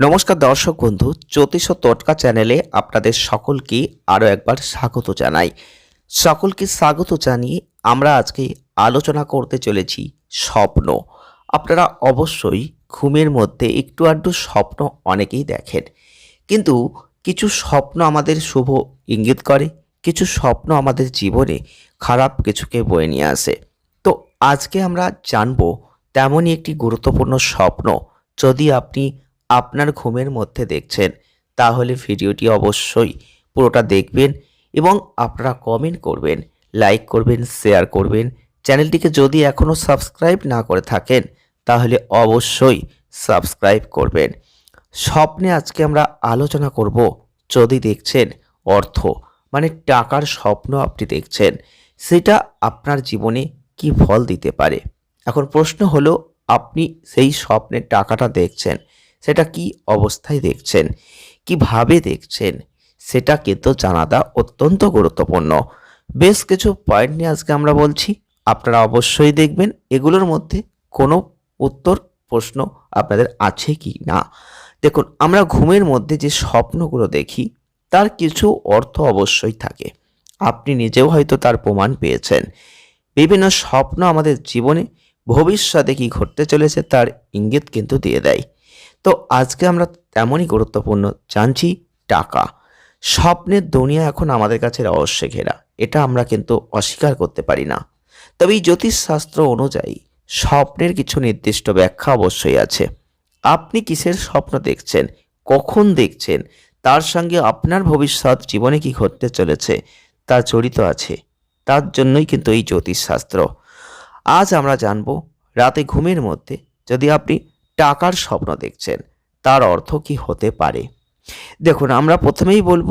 নমস্কার দর্শক বন্ধু, জ্যোতিষ তটকা চ্যানেলে আপনাদের সকলকে আরও একবার স্বাগত জানাই। সকলকে স্বাগত জানিয়ে আমরা আজকে আলোচনা করতে চলেছি স্বপ্ন। আপনারা অবশ্যই ঘুমের মধ্যে একটু আধটু স্বপ্ন অনেকেই দেখেন। কিন্তু কিছু স্বপ্ন আমাদের শুভ ইঙ্গিত করে, কিছু স্বপ্ন আমাদের জীবনে খারাপ কিছুকে বয়ে নিয়ে আসে। তো আজকে আমরা জানব, তেমনই একটি গুরুত্বপূর্ণ স্বপ্ন। যদি আপনি আপনার ঘুমের মধ্যে দেখছেন, তাহলে ভিডিওটি অবশ্যই পুরোটা দেখবেন এবং আপনারা কমেন্ট করবেন লাইক করবেন শেয়ার করবেন। চ্যানেলটিকে যদি এখনও সাবস্ক্রাইব না করে থাকেন, তাহলে অবশ্যই সাবস্ক্রাইব করবেন। স্বপ্নে আজকে আমরা আলোচনা করব যদি দেখছেন অর্থ মানে টাকার স্বপ্ন আপনি দেখছেন, সেটা আপনার জীবনে কি ফল দিতে পারে? এখন প্রশ্ন হলো, আপনি সেই স্বপ্নের টাকাটা দেখছেন সেটা কি অবস্থায় দেখছেন? কীভাবে দেখছেন? সেটা কিন্তু জানাটা অত্যন্ত গুরুত্বপূর্ণ। বেশ কিছু পয়েন্ট নিয়ে আজকে আমরা বলছি। আপনারা অবশ্যই দেখবেন। এগুলোর মধ্যে কোনো উত্তর প্রশ্ন আপনাদের আছে কি না? দেখুন, আমরা ঘুমের মধ্যে যে স্বপ্নগুলো দেখি, তার কিছু অর্থ অবশ্যই থাকে। আপনি নিজেও হয়তো তার প্রমাণ পেয়েছেন। বিভিন্ন স্বপ্ন আমাদের জীবনে ভবিষ্যতে কী ঘটতে চলেছে তার ইঙ্গিত কিন্তু দিয়ে দেয়। তো আজকে আমরা তেমনই গুরুত্বপূর্ণ, জানছি টাকা। স্বপ্নের দুনিয়া এখন আমাদের কাছে রহস্যে ঘেরা, এটা আমরা কিন্তু অস্বীকার করতে পারি না। তবে এই জ্যোতিষশাস্ত্র অনুযায়ী স্বপ্নের কিছু নির্দিষ্ট ব্যাখ্যা অবশ্যই আছে। আপনি কিসের স্বপ্ন দেখছেন? কখন দেখছেন? তার সঙ্গে আপনার ভবিষ্যৎ জীবনে কি ঘটতে চলেছে? তা জড়িত আছে। তার জন্যই কিন্তু এই জ্যোতিষশাস্ত্র। আজ আমরা জানব, রাতে ঘুমের মধ্যে যদি আপনি টাকার স্বপ্ন দেখছেন। তার অর্থ কি হতে পারে? দেখুন, আমরা প্রথমেই বলব,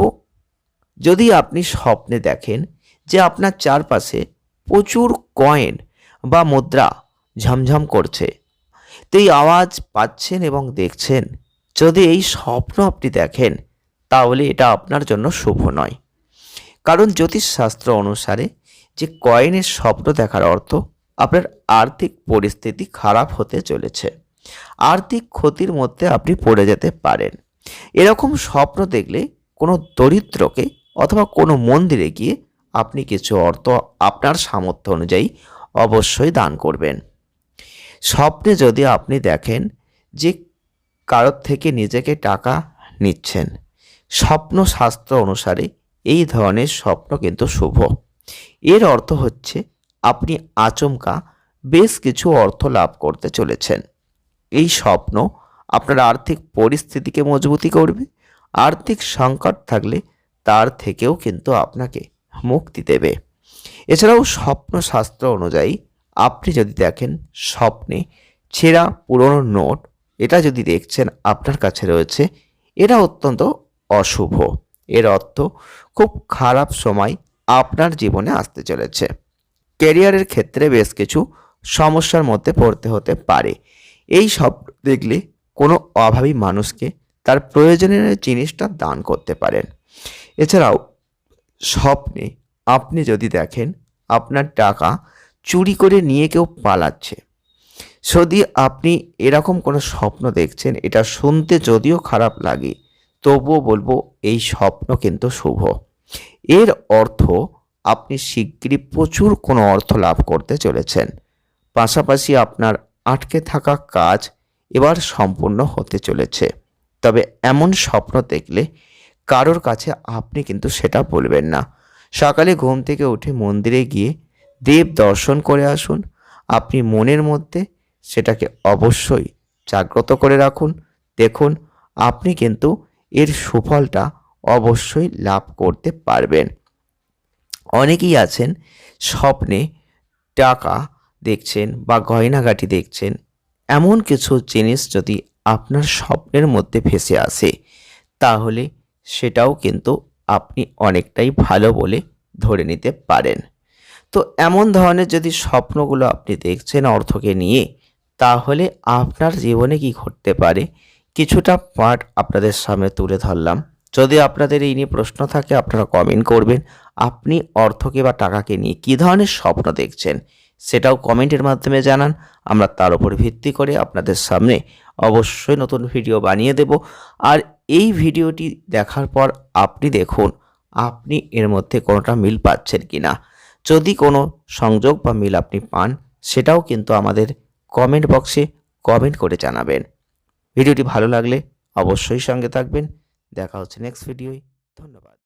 যদি আপনি স্বপ্নে দেখেন যে আপনার চারপাশে প্রচুর কয়েন বা মুদ্রা ঝমঝম করছে, তো এই আওয়াজ পাচ্ছেন এবং দেখছেন। যদি এই স্বপ্ন আপনি দেখেন, তাহলে এটা আপনার জন্য শুভ নয়। কারণ জ্যোতিষশাস্ত্র অনুসারে যে কয়েনের স্বপ্ন দেখার অর্থ আপনার আর্থিক পরিস্থিতি খারাপ হতে চলেছে। আর্থিক ক্ষতির মধ্যে আপনি পড়ে যেতে পারেন। এরকম স্বপ্ন দেখলে কোনো দরিদ্রকে অথবা কোনো মন্দিরে গিয়ে আপনি কিছু অর্থ আপনার সামর্থ্য অনুযায়ী অবশ্যই দান করবেন। স্বপ্নে যদি আপনি দেখেন যে কারোর থেকে নিজেকে টাকা নিচ্ছেন, স্বপ্ন শাস্ত্র অনুসারে এই ধরনের স্বপ্ন কিন্তু শুভ। এর অর্থ হচ্ছে আপনি আচমকা বেশ কিছু অর্থ লাভ করতে চলেছেন। এই স্বপ্ন আপনার আর্থিক পরিস্থিতিকে মজবুতি করবে। আর্থিক সংকট থাকলে তার থেকেও কিন্তু আপনাকে মুক্তি দেবে। এছাড়াও স্বপ্ন শাস্ত্র অনুযায়ী আপনি যদি দেখেন স্বপ্নে ছেঁড়া পুরনো নোট, এটা যদি দেখছেন আপনার কাছে রয়েছে, এটা অত্যন্ত অশুভ। এর অর্থ খুব খারাপ সময় আপনার জীবনে আসতে চলেছে। ক্যারিয়ারের ক্ষেত্রে বেশ কিছু সমস্যার মধ্যে পড়তে হতে পারে। এই সব দেখলে কোনো অভাবী মানুষকে তার প্রয়োজনীয় জিনিসটা দান করতে পারেন। এছাড়াও স্বপ্নে আপনি যদি দেখেন আপনার টাকা চুরি করে নিয়ে কেউ পালাচ্ছে, যদি আপনি এরকম কোনো স্বপ্ন দেখছেন এটা শুনতে যদিও খারাপ লাগে, তবুও বলব এই স্বপ্ন কিন্তু শুভ। এর অর্থ আপনি শীঘ্রই প্রচুর কোনো অর্থ লাভ করতে চলেছেন। পাশাপাশি আপনার আটকে থাকা কাজ এবার সম্পূর্ণ হতে চলেছে। তবে এমন স্বপ্ন দেখলে কারোর কাছে আপনি কিন্তু সেটা বলবেন না। সকালে ঘুম থেকে উঠে মন্দিরে গিয়ে দেব দর্শন করে আসুন। আপনি মনের মধ্যে সেটাকে অবশ্যই জাগ্রত করে রাখুন। দেখুন, আপনি কিন্তু এর সুফলটা অবশ্যই লাভ করতে পারবেন। অনেকেই আছেন স্বপ্নে টাকা দেখছেন বা গয়নাগাটি দেখছেন, এমন কিছু জিনিস যদি আপনার স্বপ্নের মধ্যে ভেসে আসে, তাহলে সেটাও কিন্তু আপনি অনেকটাই ভালো বলে ধরে নিতে পারেন। তো এমন ধরনের যদি স্বপ্নগুলো আপনি দেখছেন অর্থকে নিয়ে, তাহলে আপনার জীবনে কি ঘটতে পারে? কিছুটা পার্ট আপনাদের সামনে তুলে ধরলাম। যদি আপনাদের এই নিয়ে প্রশ্ন থাকে, আপনারা কমেন্ট করবেন। আপনি অর্থকে বা টাকাকে নিয়ে কী ধরনের স্বপ্ন দেখছেন? সেটাও কমেন্টের মাধ্যমে জানান। আমরা তার উপর ভিত্তি করে আপনাদের সামনে অবশ্যই নতুন ভিডিও বানিয়ে দেব। আর এই ভিডিওটি দেখার পর আপনি দেখুন, আপনি এর মধ্যে কোনোটা মিল পাচ্ছেন কি না যদি কোনো সংযোগ বা মিল আপনি পান, সেটাও কিন্তু আমাদের কমেন্ট বক্সে কমেন্ট করে জানাবেন। ভিডিওটি ভালো লাগলে অবশ্যই সঙ্গে থাকবেন। দেখা হচ্ছে নেক্সট ভিডিওয়। ধন্যবাদ।